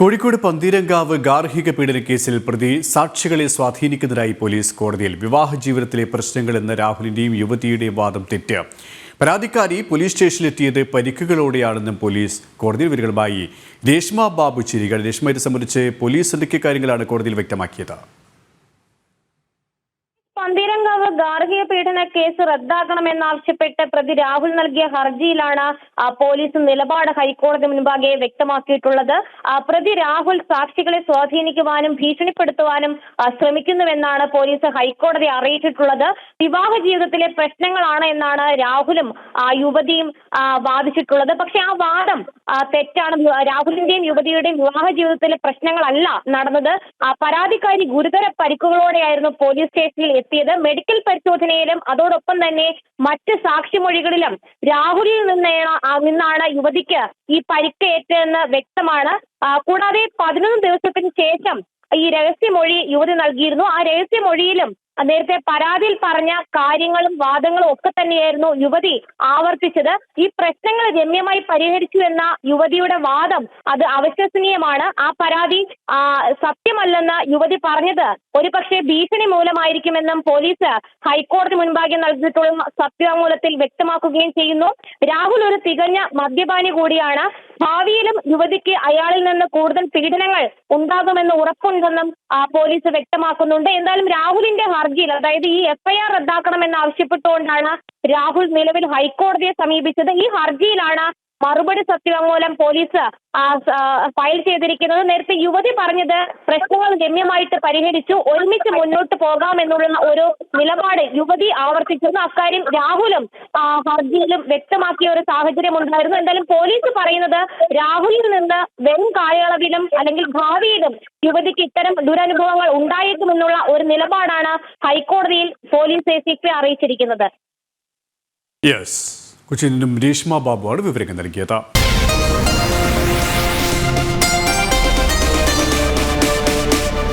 കോഴിക്കോട് പന്തീരങ്കാവ് ഗാർഹിക പീഡന കേസിൽ പ്രതി സാക്ഷികളെ സ്വാധീനിക്കുന്നതിനായി പോലീസ് കോടതിയിൽ വിവാഹ ജീവിതത്തിലെ പ്രശ്നങ്ങൾ എന്ന രാഹുലിന്റെയും യുവതിയുടെയും വാദം തെറ്റ്. പരാതിക്കാരി പോലീസ് സ്റ്റേഷനിലെത്തിയത് പരിക്കുകളോടെയാണെന്നും പോലീസ് കോടതിയിൽ വിവരങ്ങളുമായി രേഷ്മ ബാബു ചിരികൾ. രേഷ്മ ഇത് സംബന്ധിച്ച് പോലീസ് എന്തൊക്കെ കാര്യങ്ങളാണ് കോടതിയിൽ വ്യക്തമാക്കിയത്? പന്തീരങ്കാവ് ഗാർഹിക കേസ് റദ്ദാക്കണമെന്നാവശ്യപ്പെട്ട് പ്രതി രാഹുൽ നൽകിയ ഹർജിയിലാണ് പോലീസ് നിലപാട് ഹൈക്കോടതി മുൻപാകെ വ്യക്തമാക്കിയിട്ടുള്ളത്. പ്രതി രാഹുൽ സാക്ഷികളെ സ്വാധീനിക്കുവാനും ഭീഷണിപ്പെടുത്തുവാനും ശ്രമിക്കുന്നുവെന്നാണ് പോലീസ് ഹൈക്കോടതി അറിയിച്ചിട്ടുള്ളത്. വിവാഹ ജീവിതത്തിലെ പ്രശ്നങ്ങളാണ് എന്നാണ് രാഹുലും യുവതിയും വാദിച്ചിട്ടുള്ളത്. പക്ഷെ ആ വാദം തെറ്റാണ്. രാഹുലിന്റെയും യുവതിയുടെയും വിവാഹ ജീവിതത്തിലെ പ്രശ്നങ്ങളല്ല നടന്നത്. പരാതിക്കാരി ഗുരുതര പരിക്കുകളോടെയായിരുന്നു പോലീസ് സ്റ്റേഷനിൽ എത്തിയത്. മെഡിക്കൽ പരിശോധനയിലും അതോടൊപ്പം തന്നെ മറ്റ് സാക്ഷിമൊഴികളിലും രാഹുലിൽ നിന്നാണ് നിന്നാണ് യുവതിക്ക് ഈ പരിക്കേറ്റതെന്ന് വ്യക്തമാണ്. കൂടാതെ പതിനൊന്ന് ദിവസത്തിന് ശേഷം ഈ രഹസ്യമൊഴി യുവതി നൽകിയിരുന്നു. ആ രഹസ്യമൊഴിയിലും നേരത്തെ പരാതിയിൽ പറഞ്ഞ കാര്യങ്ങളും വാദങ്ങളും ഒക്കെ തന്നെയായിരുന്നു യുവതി ആവർത്തിച്ചത്. ഈ പ്രശ്നങ്ങൾ രമ്യമായി പരിഹരിച്ചു എന്ന യുവതിയുടെ വാദം അത് അവിശ്വസനീയമാണ്. ആ പരാതി സത്യമല്ലെന്ന് യുവതി പറഞ്ഞത് ഒരുപക്ഷെ ഭീഷണി മൂലമായിരിക്കുമെന്നും പോലീസ് ഹൈക്കോടതി മുൻപാകെ നൽകിയിട്ടുള്ള സത്യവാങ്മൂലത്തിൽ വ്യക്തമാക്കുകയും ചെയ്യുന്നു. രാഹുൽ ഒരു തികഞ്ഞ മദ്യപാനി കൂടിയാണ്. ഭാവിയിലും യുവതിക്ക് അയാളിൽ നിന്ന് കൂടുതൽ പീഡനങ്ങൾ ഉണ്ടാകുമെന്ന് ഉറപ്പുണ്ടെന്നും പോലീസ് വ്യക്തമാക്കുന്നുണ്ട്. എന്തായാലും രാഹുലിന്റെ ഹർജിയിൽ അതായത് ഈ എഫ്ഐആർ റദ്ദാക്കണമെന്ന് ആവശ്യപ്പെട്ടുകൊണ്ടാണ് രാഹുൽ നിലവിൽ ഹൈക്കോടതിയെ സമീപിച്ചത്. ഈ ഹർജിയിലാണ് മറുപടി സത്യവാങ്മൂലം പോലീസ് ഫയൽ ചെയ്തിരിക്കുന്നത് നേരത്തെ യുവതി പറഞ്ഞത് പ്രശ്നങ്ങൾ ഗമ്യമായിട്ട് പരിഹരിച്ചു ഒരുമിച്ച് മുന്നോട്ട് പോകാമെന്നുള്ള ഒരു നിലപാട് യുവതി ആവർത്തിച്ചിരുന്നു. അക്കാര്യം രാഹുലും ഹർജിയിലും വ്യക്തമാക്കിയ ഒരു സാഹചര്യം ഉണ്ടായിരുന്നു. എന്തായാലും പോലീസ് പറയുന്നത് രാഹുലിൽ നിന്ന് വെറും കാലയളവിലും അല്ലെങ്കിൽ ഭാവിയിലും യുവതിക്ക് ഇത്തരം ദുരനുഭവങ്ങൾ ഉണ്ടായേക്കുമെന്നുള്ള ഒരു നിലപാടാണ് ഹൈക്കോടതിയിൽ പോലീസ് എ സി അറിയിച്ചിരിക്കുന്നത്. യെസ് കൊച്ചിയിൽ നിന്നും രേഷ്മ ബാബുവാണ് വിവരങ്ങൾ നൽകിയത്.